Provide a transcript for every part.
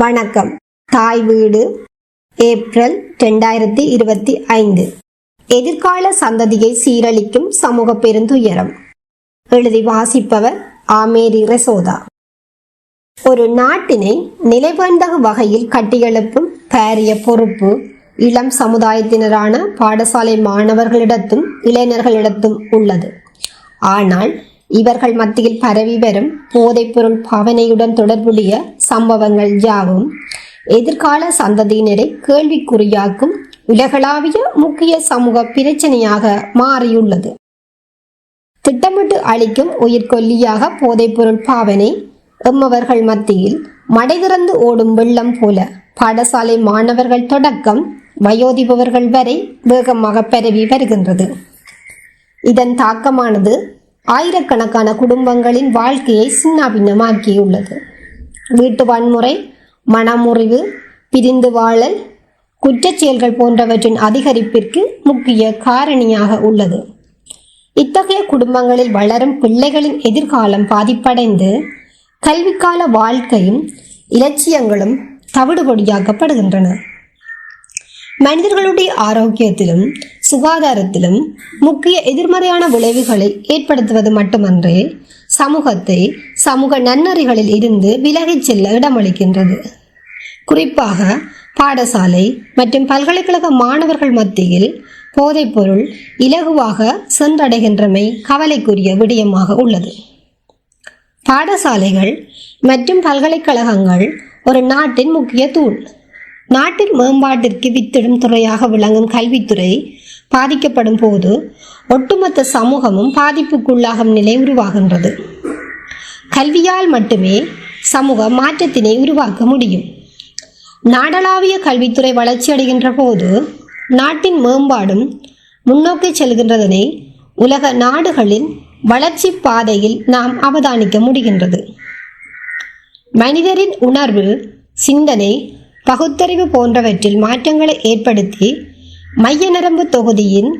வணக்கம். தாய் வீடு ஏப்ரல் ரெண்டாயிரத்தி இருபத்தி ஐந்து. எதிர்கால சந்ததியை சீரழிக்கும் சமூக பெருந்துயரம். எழுதி வாசிப்பவர் ஆமேரி ரெசோதா. ஒரு நாட்டினை நிலைவந்தக வகையில் கட்டியெழுப்பும் பாரிய பொறுப்பு இளம் சமுதாயத்தினரான பாடசாலை மாணவர்களிடத்தும் இளைஞர்களிடத்தும் உள்ளது. ஆனால் இவர்கள் மத்தியில் பரவி வரும் போதைப்பொருள் பாவனையுடன் தொடர்புடைய சம்பவங்கள் யாவும் எதிர்கால சந்ததியினரை கேள்விக்குறியாக்கும் உலகளாவிய முக்கிய சமூக பிரச்சனையாக மாறியுள்ளது. திட்டமிட்டு அளிக்கும் உயிர்கொல்லியாக போதைப்பொருள் பாவனை எம்மவர்கள் மத்தியில் மடைதிறந்து ஓடும் வெள்ளம் போல பாடசாலை மாணவர்கள் தொடக்கம் வயோதிபவர்கள் வரை வேகமாக பரவி வருகின்றது. இதன் தாக்கமானது ஆயிரக்கணக்கான குடும்பங்களின் வாழ்க்கையை சின்னாபின்னமாக்கியுள்ளது. வீட்டு வன்முறை மனமுறிவு பிரிந்து வாழல் குற்றச் செயல்கள் போன்றவற்றின் அதிகரிப்பிற்கு முக்கிய காரணியாக உள்ளது. இத்தகைய குடும்பங்களில் வளரும் பிள்ளைகளின் எதிர்காலம் பாதிப்படைந்து கல்விக்கால வாழ்க்கையும் இலட்சியங்களும் தவிடுபொடியாக்கப்படுகின்றன. மனிதர்களுடைய ஆரோக்கியத்திலும் சுகாதாரத்திலும் முக்கிய எதிர்மறையான விளைவுகளை ஏற்படுத்துவது மட்டுமன்றி சமூகத்தை சமூக நன்னறிகளில் இருந்து விலகிச் செல்ல இடமளிக்கின்றது. குறிப்பாக பாடசாலை மற்றும் பல்கலைக்கழக மாணவர்கள் மத்தியில் போதைப்பொருள் இலகுவாக சென்றடைகின்றமை கவலைக்குரிய விடயமாக உள்ளது. பாடசாலைகள் மற்றும் பல்கலைக்கழகங்கள் ஒரு நாட்டின் முக்கிய தூண். நாட்டின் மேம்பாட்டிற்கு வித்திடும் துறையாக விளங்கும் கல்வித்துறை பாதிக்கப்படும் போது ஒட்டுமொத்த சமூகமும் பாதிப்புக்குள்ளாகும் நிலை உருவாகின்றது. கல்வியால் மட்டுமே சமூக மாற்றத்தினை உருவாக்க முடியும். நாடளாவிய கல்வித்துறை வளர்ச்சியடைகின்ற போது நாட்டின் மேம்பாடும் முன்னோக்கி செல்கின்றதனை உலக நாடுகளின் வளர்ச்சி பாதையில் நாம் அவதானிக்க முடிகின்றது. மனிதரின் உணர்வு சிந்தனை பகுத்தறிவு போன்றவற்றில் மாற்றங்களை ஏற்படுத்தி மைய நரம்பு தொகுதியின்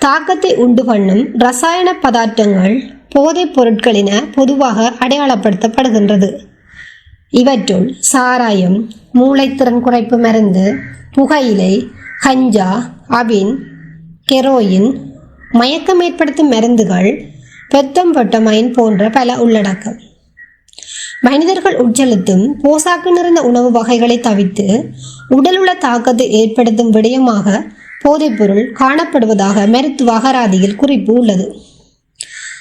தாக்கத்தை உண்டு பண்ணும் ரசாயன பதார்த்தங்கள் போதைப் பொருட்களின பொதுவாக அடையாளப்படுத்தப்படுகின்றது. இவற்றுள் சாராயம் மூளைத்திறன் குறைப்பு மருந்து புகையிலை கஞ்சா அபின் கெரோயின் மயக்கம் ஏற்படுத்தும் மருந்துகள் பெத்தம் பொட்டமைன் போன்ற பல உள்ளடக்கம். மனிதர்கள் உட்செலுத்தும் போசாக்கு நிறைந்த உணவு வகைகளை தவிர்த்து உடலுள்ள தாக்கத்தை ஏற்படுத்தும் விடயமாக போதைப்பொருள் காணப்படுவதாக மெருத்து அகராதியில் குறிப்பு உள்ளது.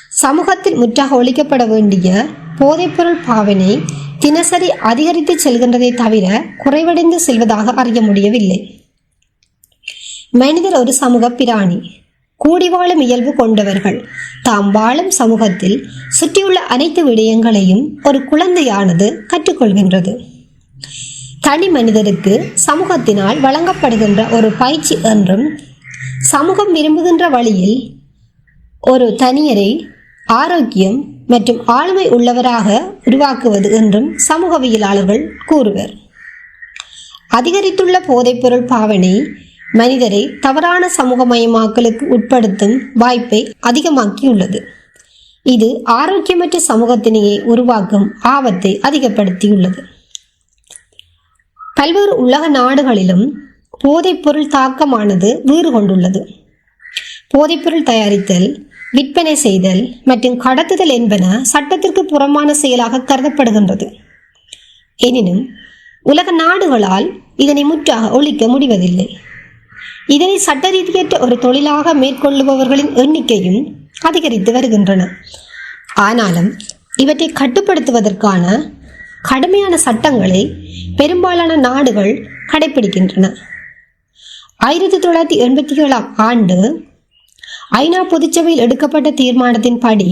சமூகத்தில் முற்றாக ஒழிக்கப்பட வேண்டிய போதைப்பொருள் பாவனை தினசரி அதிகரித்து செல்கின்றதை தவிர குறைவடைந்து செல்வதாக அறிய முடியவில்லை. மனிதர் ஒரு சமூக பிராணி. கூடி வாழும் இயல்பு கொண்டவர்கள். தாம் வாழும் சமூகத்தில் சுற்றியுள்ள அனைத்து விடயங்களையும் ஒரு குழந்தையானது கற்றுக்கொள்கின்றது. தனி மனிதருக்கு சமூகத்தினால் வழங்கப்படுகின்ற ஒரு பயிற்சி என்றும் சமூகம் விரும்புகின்ற வழியில் ஒரு தனியரை ஆரோக்கியம் மற்றும் ஆளுமை உள்ளவராக உருவாக்குவது என்றும் சமூகவியலாளர்கள் கூறுவர். அதிகரித்துள்ள போதைப்பொருள் பாவனை மனிதரை தவறான சமூகமயமாக்கலுக்கு உட்படுத்தும் வாய்ப்பை அதிகமாக்கியுள்ளது. இது ஆரோக்கியமற்ற சமூகத்தினையே உருவாக்கும் ஆபத்தை அதிகப்படுத்தியுள்ளது. பல்வேறு உலக நாடுகளிலும் போதைப்பொருள் தாக்கமானது வீறு கொண்டுள்ளது. போதைப்பொருள் தயாரித்தல் விற்பனை செய்தல் மற்றும் கடத்துதல் என்பன சட்டத்திற்கு புறமான செயலாக கருதப்படுகின்றது. எனினும் உலக நாடுகளால் இதனை முற்றாக ஒழிக்க முடிவதில்லை. இதனை சட்ட ரீதியற்ற ஒரு தொழிலாக மேற்கொள்ளுபவர்களின் எண்ணிக்கையும் அதிகரித்து வருகின்றன. ஆனாலும் இவற்றை கட்டுப்படுத்துவதற்கான கடுமையான சட்டங்களை பெரும்பாலான நாடுகள் கடைபிடிக்கின்றன ஆயிரத்தி தொள்ளாயிரத்தி எண்பத்தி ஏழாம் ஆண்டு ஐநா பொதுச்சபையில் எடுக்கப்பட்ட தீர்மானத்தின்படி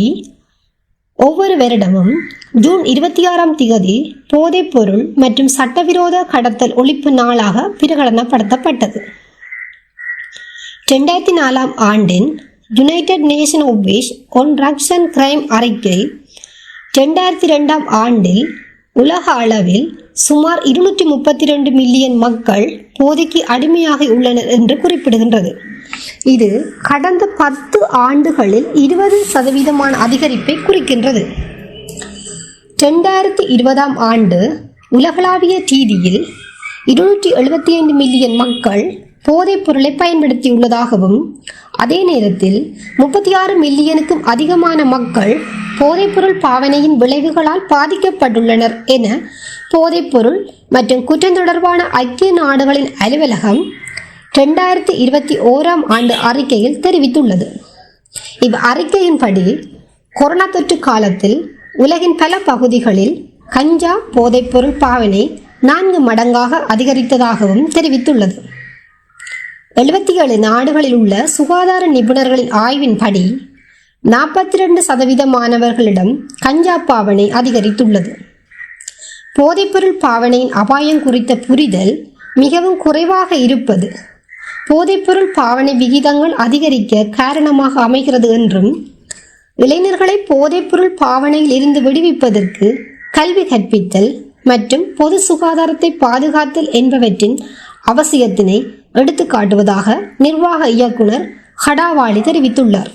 ஒவ்வொரு வருடமும் ஜூன் இருபத்தி ஆறாம் தேதி போதைப்பொருள் மற்றும் சட்டவிரோத கடத்தல் ஒழிப்பு நாளாக பிரகடனப்படுத்தப்பட்டது. ரெண்டாயிரத்தி நாலாம் ஆண்டின் United Nation Office on Drugs and Crime அறிக்கை ரெண்டாயிரத்தி ரெண்டாம் ஆண்டில் உலக அளவில் சுமார் இருநூற்றி முப்பத்தி ரெண்டு மில்லியன் மக்கள் போதைக்கு அடிமையாகி உள்ளனர் என்று குறிப்பிடுகின்றது. இது கடந்த பத்து ஆண்டுகளில் இருபது சதவீதமான அதிகரிப்பை குறிக்கின்றது. ரெண்டாயிரத்தி இருபதாம் ஆண்டு உலகளாவிய ரீதியில் இருநூற்றி எழுபத்தி ஐந்து மில்லியன் மக்கள் போதைப் பொருளை பயன்படுத்தியுள்ளதாகவும் அதே நேரத்தில் முப்பத்தி ஆறு மில்லியனுக்கும் அதிகமான மக்கள் போதைப்பொருள் பாவனையின் விளைவுகளால் பாதிக்கப்பட்டுள்ளனர் என போதைப்பொருள் மற்றும் குற்றம் தொடர்பான ஐக்கிய நாடுகளின் அலுவலகம் ரெண்டாயிரத்தி இருபத்தி ஓராம் ஆண்டு அறிக்கையில் தெரிவித்துள்ளது. இவ் அறிக்கையின்படி கொரோனா தொற்று காலத்தில் உலகின் பல பகுதிகளில் கஞ்சா போதைப்பொருள் பாவனை நான்கு மடங்காக அதிகரித்ததாகவும் தெரிவித்துள்ளது. எழுபத்தி ஏழு நாடுகளில் உள்ள சுகாதார நிபுணர்களின் ஆய்வின்படி நாற்பத்தி ரெண்டு சதவீத மாணவர்களிடம் கஞ்சா பாவனை அதிகரித்துள்ளது. போதைப்பொருள் பாவனையின் அபாயம் குறித்த புரிதல் மிகவும் குறைவாக இருப்பது. போதைப்பொருள் பாவனை விகிதங்கள் அதிகரிக்க காரணமாக அமைகிறது என்றும் இளைஞர்களை போதைப்பொருள் பாவனையில் இருந்து விடுவிப்பதற்கு கல்வி கற்பித்தல் மற்றும் பொது சுகாதாரத்தை பாதுகாத்தல் என்பவற்றின் அவசியத்தினை எடுத்துக்காட்டுவதாக நிர்வாக இயக்குனர் ஹடாவாலி தெரிவித்துள்ளார்.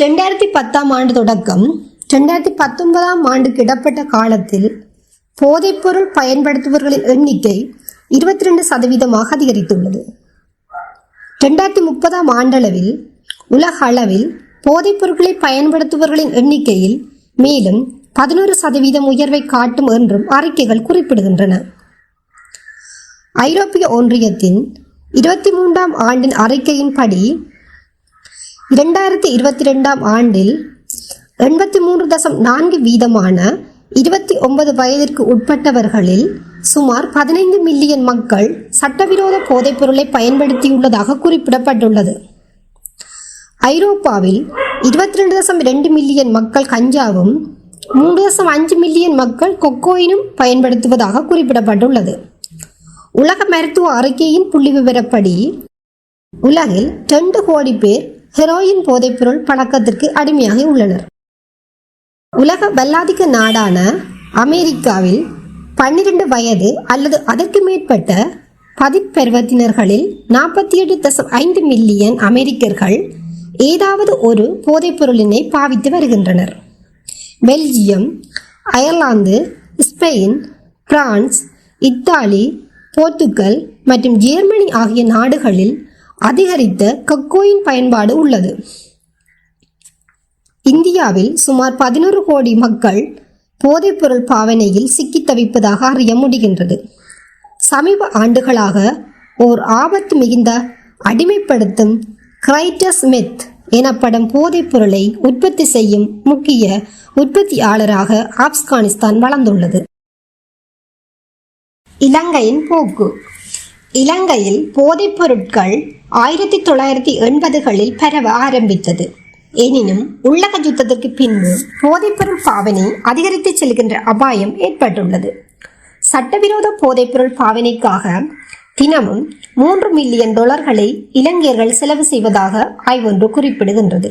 ரெண்டாயிரத்தி பத்தாம் ஆண்டு தொடக்கம். ரெண்டாயிரத்தி பத்தொன்பதாம் ஆண்டுக்கு இடப்பட்ட காலத்தில் போதைப்பொருள் பயன்படுத்துபவர்களின் எண்ணிக்கை இருபத்தி ரெண்டு சதவீதமாக அதிகரித்துள்ளது. ரெண்டாயிரத்தி முப்பதாம் ஆண்டளவில் உலக அளவில் போதைப்பொருட்களை பயன்படுத்துபவர்களின் எண்ணிக்கையில் மேலும் பதினோரு சதவீதம் உயர்வை காட்டும் என்றும் அறிக்கைகள் குறிப்பிடுகின்றன. ஐரோப்பிய ஒன்றியத்தின் இருபத்தி மூன்றாம் ஆண்டின் அறிக்கையின்படி இரண்டாயிரத்தி இருபத்தி ரெண்டாம் ஆண்டில் எண்பத்தி மூன்று தசம் நான்கு வீதமான இருபத்தி ஒன்பது வயதிற்கு உட்பட்டவர்களில் சுமார் பதினைந்து மில்லியன் மக்கள் சட்டவிரோத போதைப் பொருளை பயன்படுத்தியுள்ளதாக குறிப்பிடப்பட்டுள்ளது. ஐரோப்பாவில் இருபத்தி ரெண்டு தசம் ரெண்டு மில்லியன் மக்கள் கஞ்சாவும் மூன்று தசம் அஞ்சு மில்லியன் மக்கள் கொக்கோயினும் பயன்படுத்துவதாக குறிப்பிடப்பட்டுள்ளது. உலக மருத்துவ அறிக்கையின் புள்ளிவிவரப்படி உலகில் ரெண்டு கோடி பேர் ஹெரோயின் போதைப்பொருள் பழக்கத்திற்கு அடிமையாகி உள்ளனர். உலக வல்லாதிக்க நாடான அமெரிக்காவில் பன்னிரண்டு வயது அல்லது அதற்கு மேற்பட்ட பதிப்பருவத்தினர்களில் நாற்பத்தி எட்டு தசம் ஐந்து மில்லியன் அமெரிக்கர்கள் ஏதாவது ஒரு போதைப்பொருளினை பாவித்து வருகின்றனர். Belgium Ireland Spain France Italy Portugal மற்றும் ஜெர்மனி ஆகிய நாடுகளில் அதிகரித்த கக்கோயின் பயன்பாடு உள்ளது. இந்தியாவில் சுமார் பதினொரு கோடி மக்கள் போதைப்பொருள் பாவனையில் சிக்கித் தவிப்பதாக அறிய முடிகின்றது. சமீப ஆண்டுகளாக ஓர் ஆபத்து மிகுந்த அடிமைப்படுத்தும் கிரைட்டஸ் மெத் எனப்படும் போதைப்பொருளை உற்பத்தி செய்யும் முக்கிய உற்பத்தியாளராக ஆப்கானிஸ்தான் வளர்ந்துள்ளது. இலங்கையின் போக்கு. இலங்கையில் போதைப் பொருட்கள் ஆயிரத்தி தொள்ளாயிரத்தி எண்பதுகளில் பரவ ஆரம்பித்தது. எனினும் உள்ளக யுத்தத்திற்கு பின்பு போதைப்பொருள் பாவனை அதிகரித்து செல்கின்ற அபாயம் ஏற்பட்டுள்ளது. சட்டவிரோத போதைப்பொருள் பாவனைக்காக தினமும் மூன்று மில்லியன் டாலர்களை இலங்கையர்கள் செலவு செய்வதாக ஆய்வொன்று குறிப்பிடுகின்றது.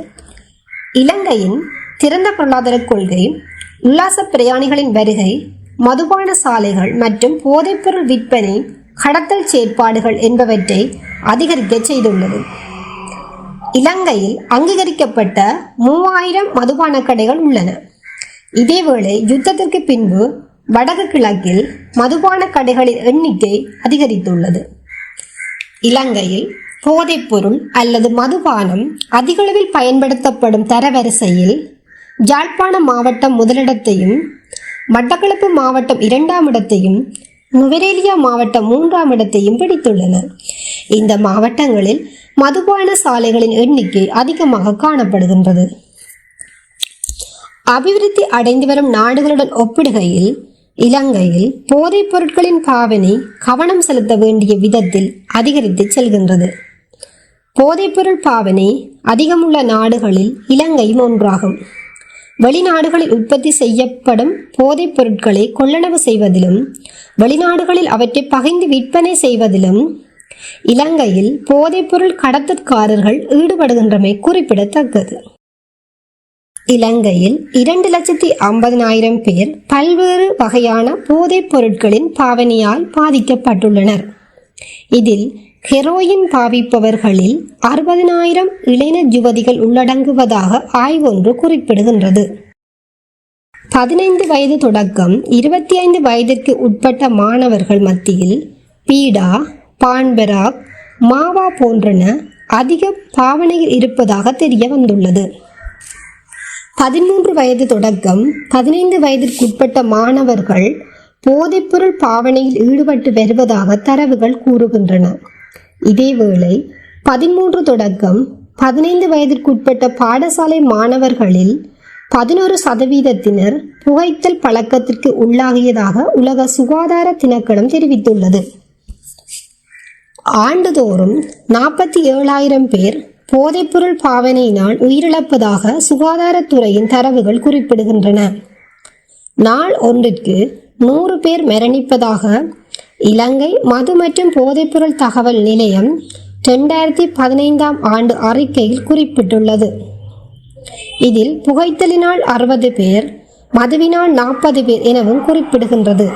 இலங்கையின் திறந்த பொருளாதார கொள்கை உல்லாச பிரயாணிகளின் வருகை மதுபான சாலைகள் மற்றும் போதைப்பொருள் விற்பனை கடத்தல் செயற்பாடுகள் என்பவற்றை அதிகரிக்க செய்துள்ளது. இலங்கையில் அங்கீகரிக்கப்பட்ட மூவாயிரம் மதுபான கடைகள் உள்ளன. இதேவேளை யுத்தத்திற்கு பின்பு வடக்கு கிழக்கில் மதுபான கடைகளின் எண்ணிக்கை அதிகரித்துள்ளது. இலங்கையில் போதைப்பொருள் அல்லது மதுபானம் அதிகளவில் பயன்படுத்தப்படும் தரவரிசையில் யாழ்ப்பாணம் மாவட்டம் முதலிடத்தையும் மட்டக்களப்பு மாவட்டம் இரண்டாம் இடத்தையும் நுவரேலியா மாவட்டம் மூன்றாம் இடத்தையும் பிடித்துள்ளன. இந்த மாவட்டங்களில் மதுபான சாலைகளின் எண்ணிக்கை அதிகமாக காணப்படுகின்றது. அபிவிருத்தி அடைந்து வரும் நாடுகளுடன் ஒப்பிடுகையில் இலங்கையில் போதைப் பொருட்களின் பாவனை கவனம் செலுத்த வேண்டிய விதத்தில் அதிகரித்து செல்கின்றது. போதைப்பொருள் பாவனை அதிகமுள்ள நாடுகளில் இலங்கையும் ஒன்றாகும் வெளிநாடுகளில் உற்பத்தி செய்யப்படும் போதைப் பொருட்களை கொள்ளளவு செய்வதிலும் வெளிநாடுகளில் அவற்றை பகிர்ந்து விற்பனை செய்வதிலும் இலங்கையில் போதைப்பொருள் கடத்தற்காரர்கள் ஈடுபடுகின்றமை குறிப்பிடத்தக்கது. இலங்கையில் இரண்டு லட்சத்தி ஐம்பதினாயிரம் பேர் பல்வேறு வகையான போதைப் பொருட்களின் பாவனையால் பாதிக்கப்பட்டுள்ளனர். இதில் ஹெரோயின் பாவிப்பவர்களில் அறுபதனாயிரம் இளைஞ யுவதிகள் உள்ளடங்குவதாக ஆய்வொன்று குறிப்பிடுகின்றது. பதினைந்து வயது தொடக்கம் இருபத்தி ஐந்து வயதிற்கு உட்பட்ட மாணவர்கள் மத்தியில் பீடா பான்பெராக் மாவா போன்றன அதிக பாவனையில் இருப்பதாக தெரிய வந்துள்ளது. பதிமூன்று வயது தொடக்கம் பதினைந்து வயதிற்குட்பட்ட மாணவர்கள் போதைப்பொருள் பாவனையில் ஈடுபட்டு வருவதாக தரவுகள் கூறுகின்றன. இதேவேளை பதிமூன்று தொடக்கம் பதினைந்து வயதிற்குட்பட்ட பாடசாலை மாணவர்களில் பதினோரு சதவீதத்தினர் புகைத்தல் பழக்கத்திற்கு உள்ளாகியதாக உலக சுகாதார திணைக்களம் தெரிவித்துள்ளது. ஆண்டுதோறும் நாற்பத்தி ஏழாயிரம் பேர் போதைப்பொருள் பாவனையினால் உயிரிழப்பதாக சுகாதாரத்துறையின் தரவுகள் குறிப்பிடுகின்றன. நாள் ஒன்றிற்கு நூறு பேர் மரணிப்பதாக இலங்கை மது மற்றும் போதைப்பொருள் தகவல் நிலையம் ரெண்டாயிரத்தி பதினைந்தாம் ஆண்டு அறிக்கையில் குறிப்பிட்டுள்ளது. இதில் புகைத்தலினால் அறுபது பேர் மதுவினால் நாற்பது பேர் எனவும் குறிப்பிடுகின்றது.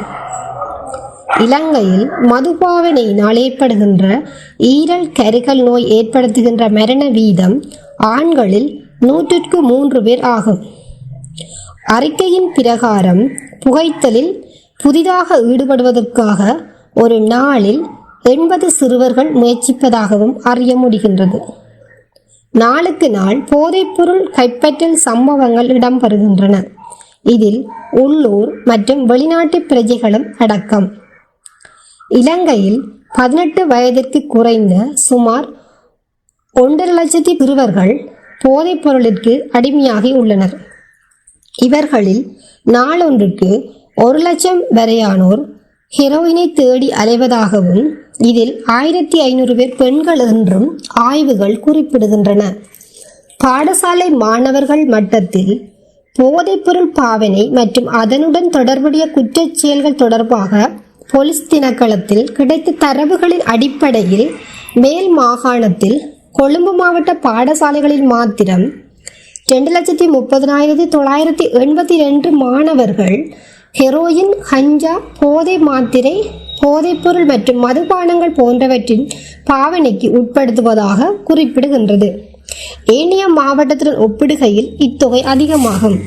இலங்கையில் மதுபாவனையினால் ஏற்படுகின்ற ஈரல் கரிகள் நோய் ஏற்படுத்துகின்ற மரண வீதம் ஆண்களில் நூற்றுக்கு மூன்று பேர் ஆகும். அறிக்கையின் பிரகாரம் புகைத்தலில் புதிதாக ஈடுபடுவதற்காக ஒரு நாளில் எண்பது சிறுவர்கள் முயற்சிப்பதாகவும் அறிய முடிகின்றது. நாளுக்கு நாள் போதைப்பொருள் கைப்பற்றல் சம்பவங்கள் இடம்பெறுகின்றன. இதில் உள்ளூர் மற்றும் வெளிநாட்டு பிரஜைகளும் அடக்கம். இலங்கையில் பதினெட்டு வயதிற்கு குறைந்த சுமார் ஒன்றரை லட்சத்தி சிறுவர்கள் போதைப் பொருளிற்கு அடிமையாகி உள்ளனர். இவர்களில் நாளொன்றுக்கு ஒரு லட்சம் வரையானோர் ஹெரோயினை தேடி அலைவதாகவும் இதில் ஆயிரத்தி ஐநூறு பேர் பெண்கள் என்றும் ஆய்வுகள் குறிப்பிடுகின்றன. பாடசாலை மாணவர்கள் மட்டத்தில் போதைப்பொருள் பாவனை மற்றும் அதனுடன் தொடர்புடைய குற்றச் செயல்கள் தொடர்பாக போலீஸ் திணைக்களத்தில் கிடைத்த தரவுகளின் அடிப்படையில் மேல் மாகாணத்தில் கொழும்பு மாவட்ட பாடசாலைகளில் மாத்திரம் ரெண்டு லட்சத்தி முப்பதினாயிரத்தி தொள்ளாயிரத்தி எண்பத்தி ரெண்டு மாணவர்கள் ஹெரோயின் ஹஞ்சா போதை மாத்திரை போதைப்பொருள் மற்றும் மதுபானங்கள் போன்றவற்றின் பாவனைக்கு உட்படுத்துவதாக குறிப்பிடுகின்றது. ஏனைய மாவட்டத்துடன் ஒப்பிடுகையில் இத்தொகை அதிகமாகும்.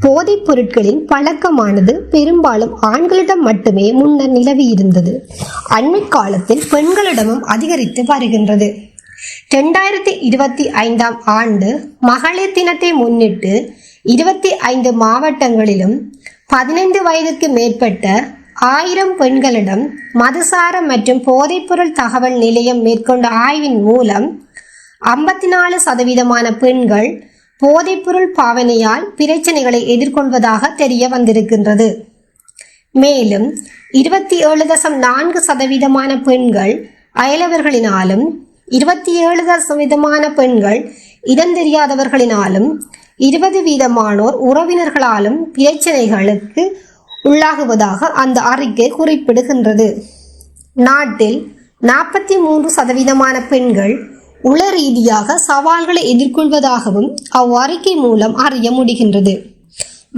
போதைப் பொருட்களின் பழக்கமானது பெரும்பாலும் ஆண்களிடம் மட்டுமே முன்னர் நிலவி இருந்தது அண்மை காலத்தில் பெண்களிடமும் அதிகரித்து வருகின்றது. இரண்டாயிரத்தி இருபத்தி ஐந்தாம் ஆண்டு மகளிர் தினத்தை முன்னிட்டு இருபத்தி ஐந்து மாவட்டங்களிலும் பதினைந்து வயதுக்கு மேற்பட்ட ஆயிரம் பெண்களிடம் மதுசார மற்றும் போதைப்பொருள் தகவல் நிலையம் மேற்கொண்ட ஆய்வின் மூலம் ஐம்பத்தி நாலு சதவீதமான பெண்கள் போதைப்பொருள் பாவனையால் பிரச்சனைகளை எதிர்கொள்வதாக தெரிய வந்திருக்கின்றது. மேலும் இருபத்தி ஏழு தசம் நான்கு சதவீதமான பெண்கள் அயலவர்களினாலும் இருபத்தி ஏழு சதவீதமான பெண்கள் இடம் தெரியாதவர்களினாலும் இருபது வீதமானோர் உறவினர்களாலும் பிரச்சனைகளுக்கு உள்ளாகுவதாக அந்த அறிக்கை குறிப்பிடுகின்றது. நாட்டில் நாற்பத்தி மூன்று சதவீதமான பெண்கள் உள ரீதியாக சவால்களை எதிர்கொள்வதாகவும் அவ்வறிக்கை மூலம் அறிய முடிகின்றது.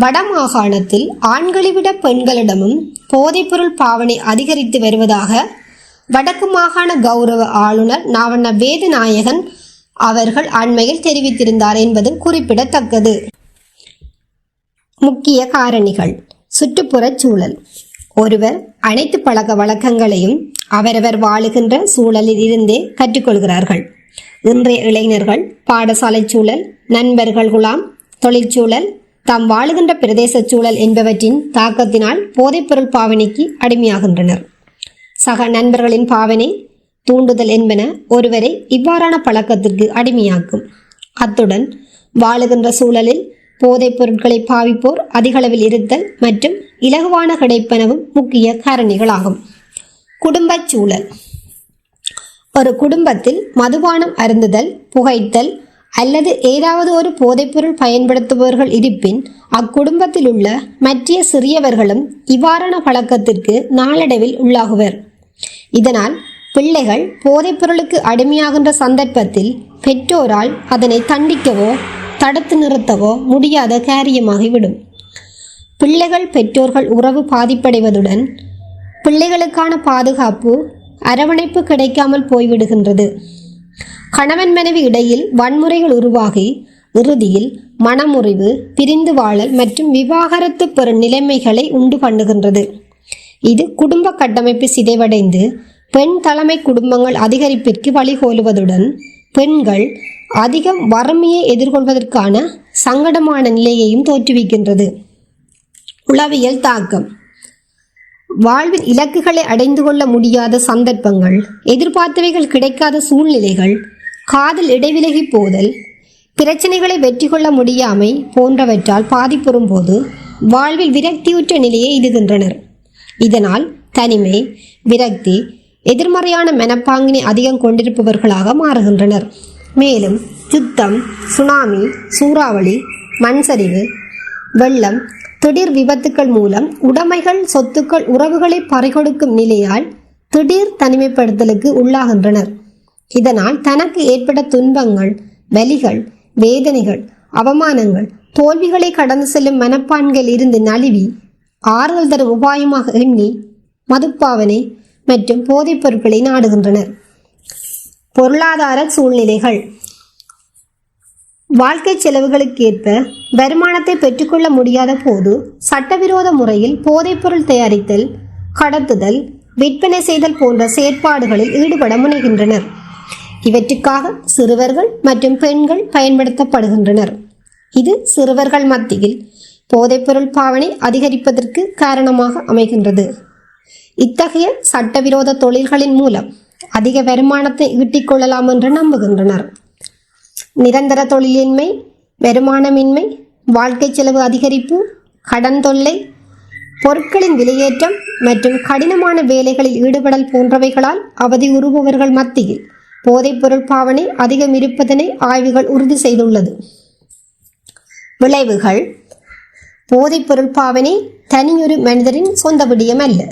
வடமாகாணத்தில் ஆண்களை விட பெண்களிடமும் போதைப்பொருள் பாவனை அதிகரித்து வருவதாக வடக்கு மாகாண கௌரவ ஆளுநர் நாவண்ண வேதநாயகன் அவர்கள் அண்மையில் தெரிவித்திருந்தார் என்பதும் குறிப்பிடத்தக்கது. முக்கிய காரணிகள். சுற்றுப்புறச் சூழல். ஒருவர் அனைத்து பழக்க வழக்கங்களையும் அவரவர் வாழுகின்ற சூழலில் இருந்தே கற்றுக்கொள்கிறார்கள். இன்றைய இளைஞர்கள் பாடசாலை சூழல் நண்பர்கள் குலாம் தொழிற்சூழல் தாம் வாழுகின்ற பிரதேச சூழல் என்பவற்றின் தாக்கத்தினால் போதைப்பொருள் பாவனைக்கு அடிமையாகின்றனர். சக நண்பர்களின் பாவனை தூண்டுதல் என்பன ஒருவரை இவ்வாறான பழக்கத்திற்கு அடிமையாக்கும். அத்துடன் வாழுகின்ற சூழலில் போதைப் பொருட்களை பாவிப்போர் அதிகளவில் இருத்தல் மற்றும் இலகுவான கிடைப்பனவும் முக்கிய காரணிகளாகும். குடும்பச் சூழல். ஒரு குடும்பத்தில் மதுபானம் அருந்துதல் புகைத்தல் அல்லது ஏதாவது ஒரு போதைப்பொருள் பயன்படுத்துபவர்கள் இருப்பின் அக்குடும்பத்தில் உள்ள மற்ற சிறியவர்களும் இவ்வாறான பழக்கத்திற்கு நாளடைவில் உள்ளாகுவர். இதனால் பிள்ளைகள் போதைப்பொருளுக்கு அடிமையாகின்ற சந்தர்ப்பத்தில் பெற்றோரால் அதனை தண்டிக்கவோ தடுத்து நிறுத்தவோ முடியாத காரியமாகிவிடும். பிள்ளைகள் பெற்றோர்கள் உறவு பாதிப்படைவதுடன் பிள்ளைகளுக்கான பாதுகாப்பு அரவணைப்பு கிடைக்காமல் போய்விடுகின்றது. கணவன் மனைவி இடையில் வன்முறைகள் உருவாகி இறுதியில் மனமுறிவு பிரிந்து வாழல் மற்றும் விவாகரத்து பெறும் நிலைமைகளை உண்டு பண்ணுகின்றது. இது குடும்ப கட்டமைப்பு சிதைவடைந்து பெண் தலைமை குடும்பங்கள் அதிகரிப்பிற்கு வழிகோலுவதுடன் பெண்கள் அதிகம் வறுமையை எதிர்கொள்வதற்கான சங்கடமான நிலையையும் தோற்றுவிக்கின்றது. உளவியல் தாக்கம். வாழ்வில் இலக்குகளை அடைந்து கொள்ள முடியாத சந்தர்ப்பங்கள் எதிர்பார்த்தவைகள் கிடைக்காத சூழ்நிலைகள் காதல் இடைவிலகி போதல் பிரச்சனைகளை வெற்றி கொள்ள முடியாமை போன்றவற்றால் பாதிப்புறும் போது வாழ்வில் விரக்தியுற்ற நிலையை இதுகின்றனர் இதனால் தனிமை விரக்தி எதிர்மறையான மனப்பாங்கினை அதிகம் கொண்டிருப்பவர்களாக மாறுகின்றனர். மேலும் யுத்தம் சுனாமி சூறாவளி மண்சரிவு வெள்ளம் திடீர் விபத்துக்கள் மூலம் உடைமைகள் சொத்துக்கள் உறவுகளை பறிகொடுக்கும் நிலையால் திடீர் தனிமைப்படுத்தலுக்கு உள்ளாகின்றனர். இதனால் தனக்கு ஏற்பட்ட துன்பங்கள் வலிகள் வேதனைகள் அவமானங்கள் தோல்விகளை கடந்து செல்லும் மனப்பான்கள் இருந்து நழுவி ஆறுதல் தரும் உபாயமாக எண்ணி மதுப்பாவனை மற்றும் போதைப் பொருட்களை நாடுகின்றனர். பொருளாதார சூழ்நிலைகள். வாழ்க்கை செலவுகளுக்கு ஏற்ப வருமானத்தை பெற்றுக்கொள்ள முடியாத போது சட்டவிரோத முறையில் போதைப்பொருள் தயாரித்தல் கடத்துதல் விற்பனை செய்தல் போன்ற செயற்பாடுகளில் ஈடுபட முனைகின்றனர். இவற்றுக்காக சிறுவர்கள் மற்றும் பெண்கள் பயன்படுத்தப்படுகின்றனர். இது சிறுவர்கள் மத்தியில் போதைப்பொருள் பாவனை அதிகரிப்பதற்கு காரணமாக அமைகின்றது. இத்தகைய சட்டவிரோத தொழில்களின் மூலம் அதிக வருமானத்தை ஈட்டிக் கொள்ளலாம் என்று நம்புகின்றனர். நிரந்தர தொழிலின்மை வருமானமின்மை வாழ்க்கை செலவு அதிகரிப்பு கடன் தொல்லை பொருட்களின் விலையேற்றம் மற்றும் கடினமான வேலைகளில் ஈடுபடல் போன்றவைகளால் அவதி உறுபவர்கள் மத்தியில் போதைப்பொருள் பாவனை அதிகம் இருப்பதனை ஆய்வுகள் உறுதி செய்துள்ளது. விளைவுகள். போதைப்பொருள் பாவனை தனியொரு மனிதரின் சொந்த விடியம் அல்ல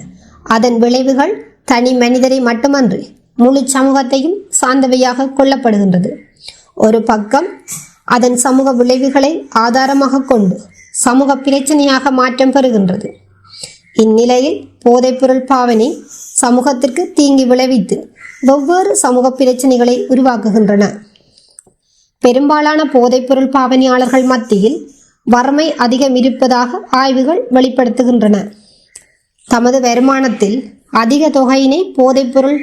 அதன் விளைவுகள் தனி மனிதரை மட்டுமன்று முழு சமூகத்தையும் சார்ந்தவையாக கொள்ளப்படுகின்றது. ஒரு பக்கம் அதன் சமூக விளைவுகளை ஆதாரமாக கொண்டு சமூக பிரச்சனையாக மாற்றம் பெறுகின்றது. இந்நிலையில் போதைப்பொருள் பாவனை சமூகத்திற்கு தீங்கி விளைவித்து வெவ்வேறு சமூக பிரச்சனைகளை உருவாக்குகின்றன. பெரும்பாலான போதைப்பொருள் பாவனையாளர்கள் மத்தியில் வறுமை அதிகம் இருப்பதாக ஆய்வுகள் வெளிப்படுத்துகின்றன. தமது வருமானத்தில் அதிக தொகையினை போதைப்பொருள்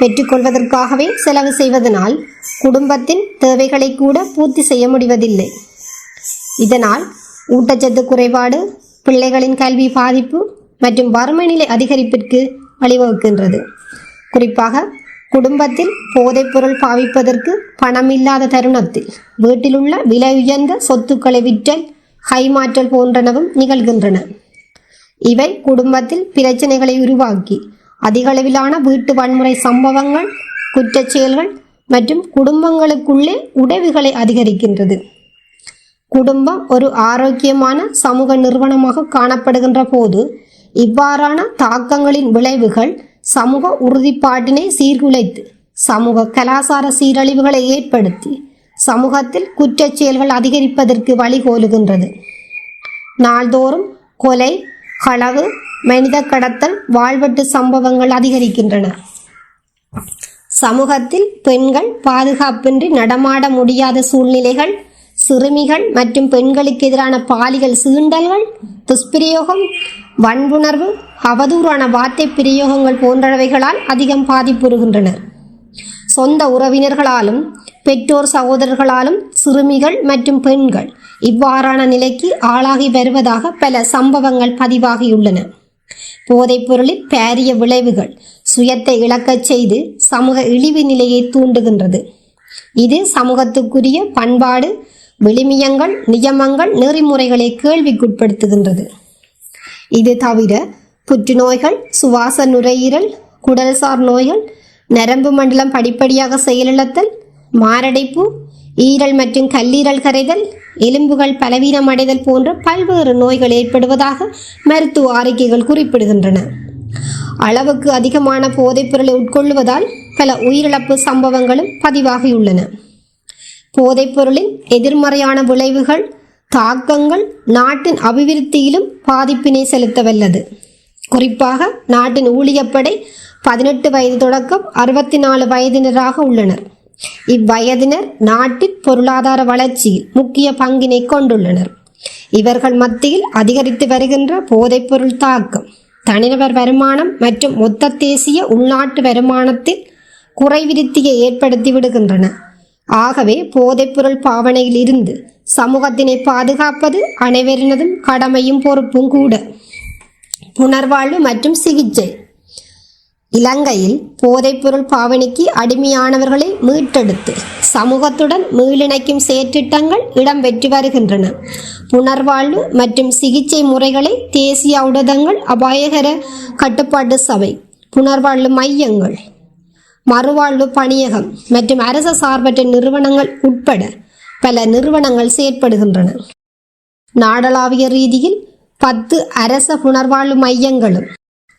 பெற்றுக்கொள்வதற்காகவே செலவு செய்வதனால் குடும்பத்தின் தேவைகளை கூட பூர்த்தி செய்ய முடிவதில்லை. இதனால் ஊட்டச்சத்து குறைபாடு பிள்ளைகளின் கல்வி பாதிப்பு மற்றும் வறுமை நிலை அதிகரிப்பிற்கு வழிவகுக்கின்றது. குறிப்பாக குடும்பத்தில் போதைப்பொருள் பாவிப்பதற்கு பணமில்லாத தருணத்தில் வீட்டிலுள்ள விலை உயர்ந்த சொத்துக்களை விற்றல் கைமாற்றல் போன்றனவும் நிகழ்கின்றன. இவை குடும்பத்தில் பிரச்சனைகளை உருவாக்கி அதிகளவிலான வீட்டு வன்முறை சம்பவங்கள் குற்றச்செயல்கள் மற்றும் குடும்பங்களுக்குள்ளே உடைவுகளை அதிகரிக்கின்றது. குடும்பம் ஒரு ஆரோக்கியமான சமூக நிறுவனமாக காணப்படுகின்ற போது இவ்வாறான தாக்கங்களின் விளைவுகள் சமூக உறுதிப்பாட்டினை சீர்குலைத்து சமூக கலாசார சீரழிவுகளை ஏற்படுத்தி சமூகத்தில் குற்றச் செயல்கள் அதிகரிப்பதற்கு வழிகோலுகின்றது. நாள்தோறும் கொலை களவு மனித கடத்தல் வாழ்வெட்டு சம்பவங்கள் அதிகரிக்கின்றன. சமூகத்தில் பெண்கள் பாதுகாப்பின்றி நடமாட முடியாத சூழ்நிலைகள் சிறுமிகள் மற்றும் பெண்களுக்கு எதிரான பாலியல் சீண்டல்கள் துஷ்பிரயோகம் வன்புணர்வு அவதூறான வார்த்தை பிரயோகங்கள் போன்றவைகளால் அதிகம் பாதிப்புறுகின்றனர் சொந்த உறவினர்களாலும் பெற்றோர் சகோதரர்களாலும் சிறுமிகள் மற்றும் பெண்கள் இவ்வாறான நிலைக்கு ஆளாகி வருவதாக பல சம்பவங்கள் பதிவாகியுள்ளன. போதைப் பொருளின் பாரிய விளைவுகள் சுயத்தை இழக்கச் செய்து சமூக இழிவு நிலையை தூண்டுகின்றது. இது சமூகத்துக்குரிய பண்பாடு விளிமியங்கள் நியமங்கள் நெறிமுறைகளை கேள்விக்குட்படுத்துகின்றது. இது தவிர புற்றுநோய்கள் சுவாச நுரையீரல் குடல்சார் நோய்கள் நரம்பு மண்டலம் படிப்படியாக செயலிழத்தல் மாரடைப்பு ஈரல் மற்றும் கல்லீரல் கரைதல் எலும்புகள் பலவீனமடைதல் போன்ற பல்வேறு நோய்கள் ஏற்படுவதாக மருத்துவ அறிக்கைகள் குறிப்பிடுகின்றன. அளவுக்கு அதிகமான போதைப்பொருளை உட்கொள்வதால் பல உயிரிழப்பு சம்பவங்களும் பதிவாகியுள்ளன. போதைப்பொருளின் எதிர்மறையான விளைவுகள் தாக்கங்கள் நாட்டின் அபிவிருத்தியிலும் பாதிப்பினை செலுத்தவல்லது. குறிப்பாக நாட்டின் ஊழியப்படை பதினெட்டு வயது தொடக்கம் அறுபத்தி நாலு வயதினராக உள்ளனர். இவ்வயதினர் நாட்டின் பொருளாதார வளர்ச்சியில் முக்கிய பங்கினை கொண்டுள்ளனர். இவர்கள் மத்தியில் அதிகரித்து வருகின்ற போதைப்பொருள் தாக்கம் தனிநபர் வருமானம் மற்றும் மொத்த தேசிய உள்நாட்டு வருமானத்தில் குறைவிருத்தியை ஏற்படுத்தி விடுகின்றன. ஆகவே போதைப்பொருள் பாவனையில் இருந்து சமூகத்தினை பாதுகாப்பது அனைவரினதும் கடமையும் பொறுப்பும் கூட. புனர்வாழ்வு மற்றும் சிகிச்சை. இலங்கையில் போதைப்பொருள் பாவனைக்கு அடிமையானவர்களை மீட்டெடுத்து சமூகத்துடன் மீளிணைக்கும் செயற்றிட்டங்கள் இடம்பெற்று வருகின்றன. புனர்வாழ்வு மற்றும் சிகிச்சை முறைகளை தேசிய ஊடகங்கள் அபாயகர கட்டுப்பாட்டு சபை புனர்வாழ்வு மையங்கள் மறுவாழ்வு பணியகம் மற்றும் அரச சார்பற்ற நிறுவனங்கள் உட்பட பல நிறுவனங்கள் செயற்படுகின்றன. நாடளாவிய ரீதியில் பத்து அரச புனர்வாழ்வு மையங்களும்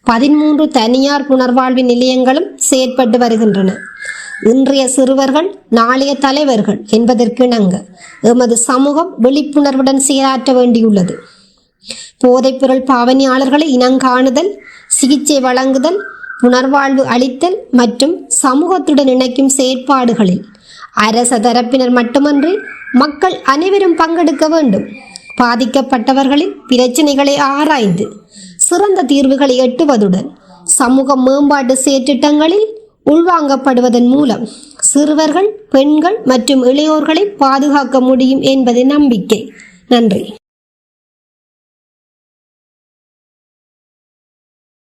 பதிமூன்று தனியார் புனர்வாழ்வு நிலையங்களும் செயற்பட்டு வருகின்றன. இன்றைய சிறுவர்கள் நாளைய தலைவர்கள் என்பதற்கிணங்க எமது சமூகம் விழிப்புணர்வுடன் செயலாற்ற வேண்டியுள்ளது. போதைப்பொருள் பாவனையாளர்களை இனங்காணுதல் சிகிச்சை வழங்குதல் புனர்வாழ்வு அளித்தல் மற்றும் சமூகத்துடன் இணைக்கும் செயற்பாடுகளில் அரச தரப்பினர் மட்டுமன்றி மக்கள் அனைவரும் பங்கெடுக்க வேண்டும். பாதிக்கப்பட்டவர்களின் பிரச்சனைகளை ஆராய்ந்து சிறந்த தீர்வுகளை எட்டுவதுடன் சமூக மேம்பாட்டு செயற்றிட்டங்களில் உள்வாங்கப்படுவதன் மூலம் சிறுவர்கள் பெண்கள் மற்றும் இளையோர்களை பாதுகாக்க முடியும் என்பது நம்பிக்கை. நன்றி.